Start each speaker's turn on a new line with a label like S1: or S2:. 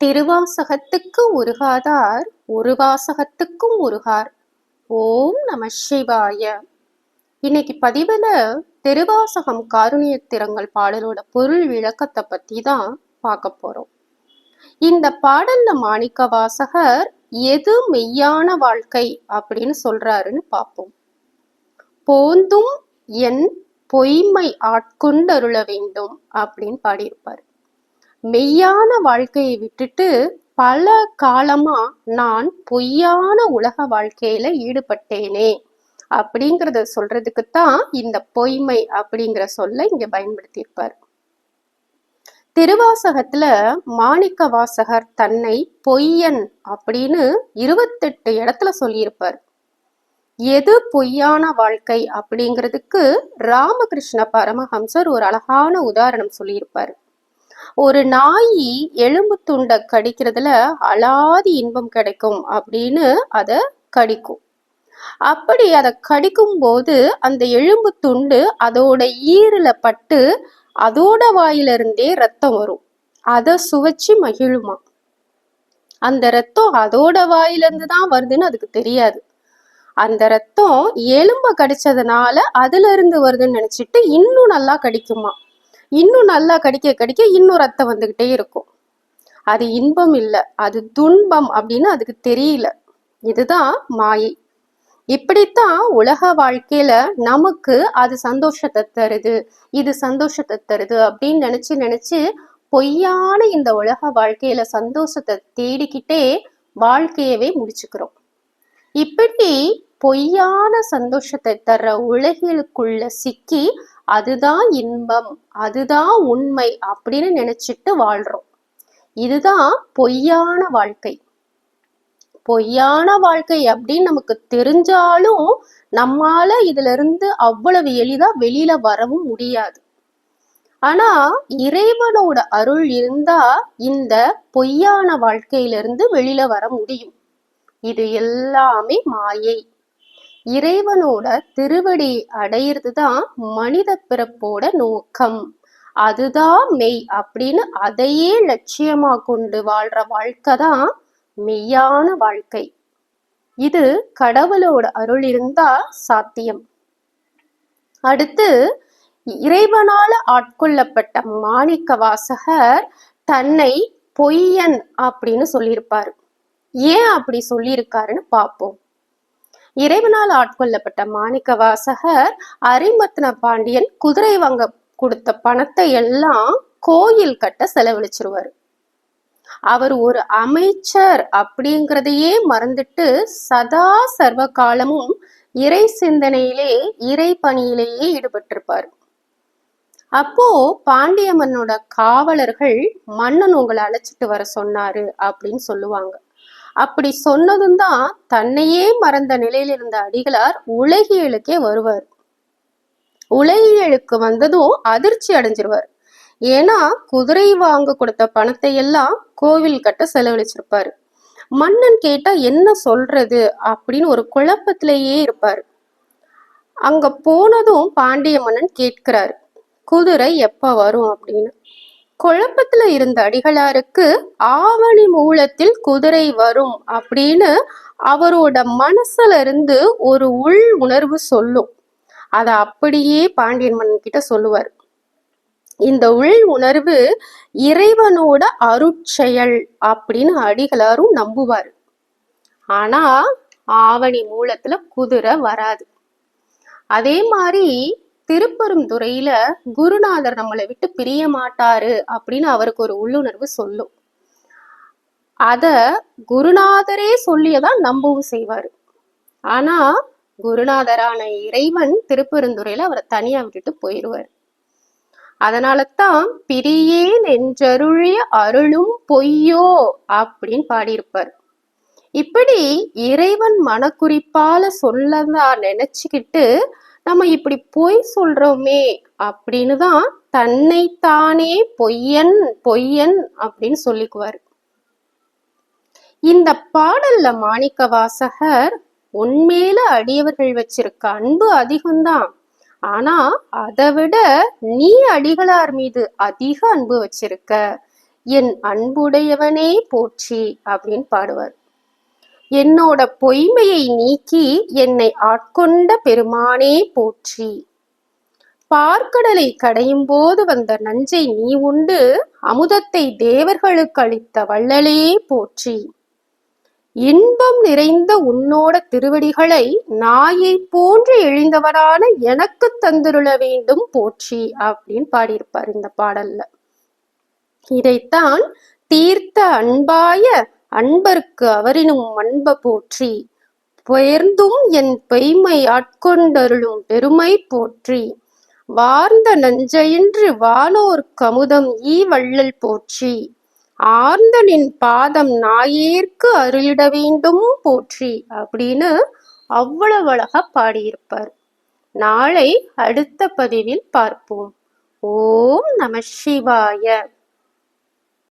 S1: திருவாசகத்துக்கு உருகாதார் ஒரு வாசகத்துக்கும் உருகார். ஓம் நம சிவாய. இன்னைக்கு பதிவில் திருவாசகம் காருணியத்திரங்கள் பாடலோட பொருள் விளக்கத்தை பற்றி தான் பார்க்க போகிறோம் இந்த பாடல்ல மாணிக்க வாசகர் எது மெய்யான வாழ்க்கை அப்படின்னு சொல்றாருன்னு பார்ப்போம். போந்தும் என் பொய்மை ஆட்கொண்டருள வேண்டும் அப்படின்னு பாடியிருப்பார். மெய்யான வாழ்க்கையை விட்டுட்டு பல காலமா நான் பொய்யான உலக வாழ்க்கையில ஈடுபட்டேனே அப்படிங்கிறத சொல்றதுக்கு தான் இந்த பொய்மை அப்படிங்கிற சொல்ல இங்க பயன்படுத்தியிருப்பார். திருவாசகத்துல மாணிக்க வாசகர் தன்னை பொய்யன் அப்படின்னு இருபத்தெட்டு இடத்துல சொல்லியிருப்பார். எது பொய்யான வாழ்க்கை அப்படிங்கிறதுக்கு ராமகிருஷ்ண பரமஹம்சர் ஒரு அழகான உதாரணம் சொல்லியிருப்பார். ஒரு நாய் எலும்பு துண்டை கடிக்கிறதுல அலாதி இன்பம் கிடைக்கும் அப்படின்னு அதை கடிக்கும். அப்படி அதை கடிக்கும் போது அந்த எலும்பு துண்டு அதோட ஈரல பட்டு அதோட வாயிலிருந்தே ரத்தம் வரும். அதை சுவைச்சு மகிழுமா. அந்த ரத்தம் அதோட வாயிலிருந்து தான் வருதுன்னு அதுக்கு தெரியாது. அந்த ரத்தம் எலும்ப கடிச்சதுனால அதுல இருந்து வருதுன்னு நினைச்சிட்டு இன்னும் நல்லா கடிக்குமா. இன்னும் நல்லா கடிக்க கடிக்க இன்னும் ரத்தம் வந்துக்கிட்டே இருக்கும். அது இன்பம் இல்லை அது துன்பம் அப்படின்னு அதுக்கு தெரியல. இதுதான் மாயை. இப்படித்தான் உலக வாழ்க்கையில நமக்கு அது சந்தோஷத்தை தருது இது சந்தோஷத்தை தருது அப்படின்னு நினைச்சு நினைச்சு பொய்யான இந்த உலக வாழ்க்கையில சந்தோஷத்தை தேடிக்கிட்டே வாழ்க்கையவே முடிச்சுக்கிறோம். இப்படி பொய்யான சந்தோஷத்தை தர்ற உலகிலுக்குள்ள சிக்கி அதுதான் இன்பம் அதுதான் உண்மை அப்படின்னு நினைச்சிட்டு வாழ்றோம். இதுதான் பொய்யான வாழ்க்கை. பொய்யான வாழ்க்கை அப்படின்னு நமக்கு தெரிஞ்சாலும் நம்மால இதுல இருந்து அவ்வளவு எளிதா வெளியில வரவும் முடியாது. ஆனா இறைவனோட அருள் இருந்தா இந்த பொய்யான வாழ்க்கையிலிருந்து வெளியில வர முடியும். இது எல்லாமே மாயை. இறைவனோட திருவடி அடையிறது தான் மனித பிறப்போட நோக்கம். அதுதான் மெய் அப்படின்னு அதையே லட்சியமா கொண்டு வாழ்ற வாழ்க்கை தான் மெய்யான வாழ்க்கை. இது கடவுளோட அருள் இருந்தா சாத்தியம். அடுத்து இறைவனால ஆட்கொள்ளப்பட்ட மாணிக்க வாசகர் தன்னை பொய்யன் அப்படின்னு சொல்லியிருப்பாரு. ஏன் அப்படி சொல்லியிருக்காருன்னு பார்ப்போம். இறைவனால் ஆட்கொள்ளப்பட்ட மாணிக்க வாசகர் அரிமத்ன பாண்டியன் குதிரை வாங்க கொடுத்த பணத்தை எல்லாம் கோயில் கட்ட செலவழிச்சிருவாரு. அவர் ஒரு அமைச்சர் அப்படிங்கிறதையே மறந்துட்டு சதா சர்வ காலமும் இறை சிந்தனையிலே இறை பணியிலேயே ஈடுபட்டிருப்பார். அப்போ பாண்டியம்மனோட காவலர்கள் மன்னன் உங்களை அழைச்சிட்டு வர சொன்னாரு அப்படின்னு சொல்லுவாங்க. அப்படி சொன்னதும் தான் தன்னையே மறந்த நிலையில் இருந்த அடிகளார் உலகியலுக்கே வருவார். உலகியலுக்கு வந்ததும் அதிர்ச்சி அடைஞ்சிருவார். ஏன்னா குதிரை வாங்க கொடுத்த பணத்தை எல்லாம் கோவில் கட்ட செலவழிச்சிருப்பாரு. மன்னன் கேட்டா என்ன சொல்றது? அப்படின்னு ஒரு குழப்பத்திலேயே இருப்பாரு. அங்க போனதும் பாண்டிய மன்னன் கேட்கிறாரு குதிரை எப்ப வரும்? அப்படின்னு. குழப்பத்துல இருந்த அடிகளாருக்கு ஆவணி மூலத்தில் குதிரை வரும் அப்படின்னு அவரோட மனசுல இருந்து ஒரு உள் உணர்வு சொல்லும். அதை அப்படியே பாண்டியன் மன்னன் கிட்ட சொல்லுவார். இந்த உள் உணர்வு இறைவனோட அருட்செயல் அப்படின்னு அடிகளாரும் நம்புவார். ஆனா ஆவணி மூலத்துல குதிரை வராது. அதே மாதிரி திருப்பெருந்துறையில குருநாதர் நம்மளை விட்டு பிரிய மாட்டாரு அப்படின்னு அவருக்கு ஒரு உள்ளுணர்வு சொல்லும். அத குருநாதரே சொல்லியதான் நம்பவும் செய்வாரு. ஆனா குருநாதரான இறைவன் திருப்பெருந்துறையில அவரை தனியா விட்டுட்டு போயிடுவார் அதனால தான் பிரியேன் என்றருளிய அருளும் பொய்யோ அப்படின்னு பாடியிருப்பார். இப்படி இறைவன் மனக்குறிப்பால சொல்லதான் நினைச்சுக்கிட்டு நம்ம இப்படி பொய் சொல்றோமே அப்படின்னு தான் தன்னைத்தானே பொய்யன் பொய்யன் அப்படின்னு சொல்லிக்குவார். இந்த பாடல்ல மாணிக்க வாசகர் உண்மையில அடியவர்கள் வச்சிருக்க அன்பு அதிகம்தான். ஆனா அதை விட நீ அடிகளார் மீது அதிக அன்பு வச்சிருக்க. என் அன்புடையவனே போற்றி அப்படின்னு பாடுவார். என்னோட பொய்மையை நீக்கி என்னை ஆட்கொண்ட பெருமானே போற்றி. பார்க்கடலை கடையும் போது வந்த நஞ்சை நீ உண்டு அமுதத்தை தேவர்களுக்கு அளித்த வள்ளலே போற்றி. இன்பம் நிறைந்த உன்னோட திருவடிகளை நாயை போன்று எழுந்தவரான எனக்கு தந்துருள வேண்டும் போற்றி அப்படின்னு பாடியிருப்பார் இந்த பாடல்ல. இதைத்தான் தீர்த்த அன்பாய அன்பர்க்கு அவரினும் அன்ப போற்றி பெயர்ந்தும் என் பெய்மை ஆட்கொண்டருளும் பெருமை போற்றி. வார்ந்த நஞ்சையின்று வானோர் கமுதம் ஈ வள்ளல் போற்றி. ஆர்ந்த நின் பாதம் நாயேற்கு அருளிட வேண்டும் போற்றி அப்படின்னு அவ்வளவு அழகா பாடியிருப்பார். நாளை அடுத்த பதிவில் பார்ப்போம். ஓம் நம சிவாய.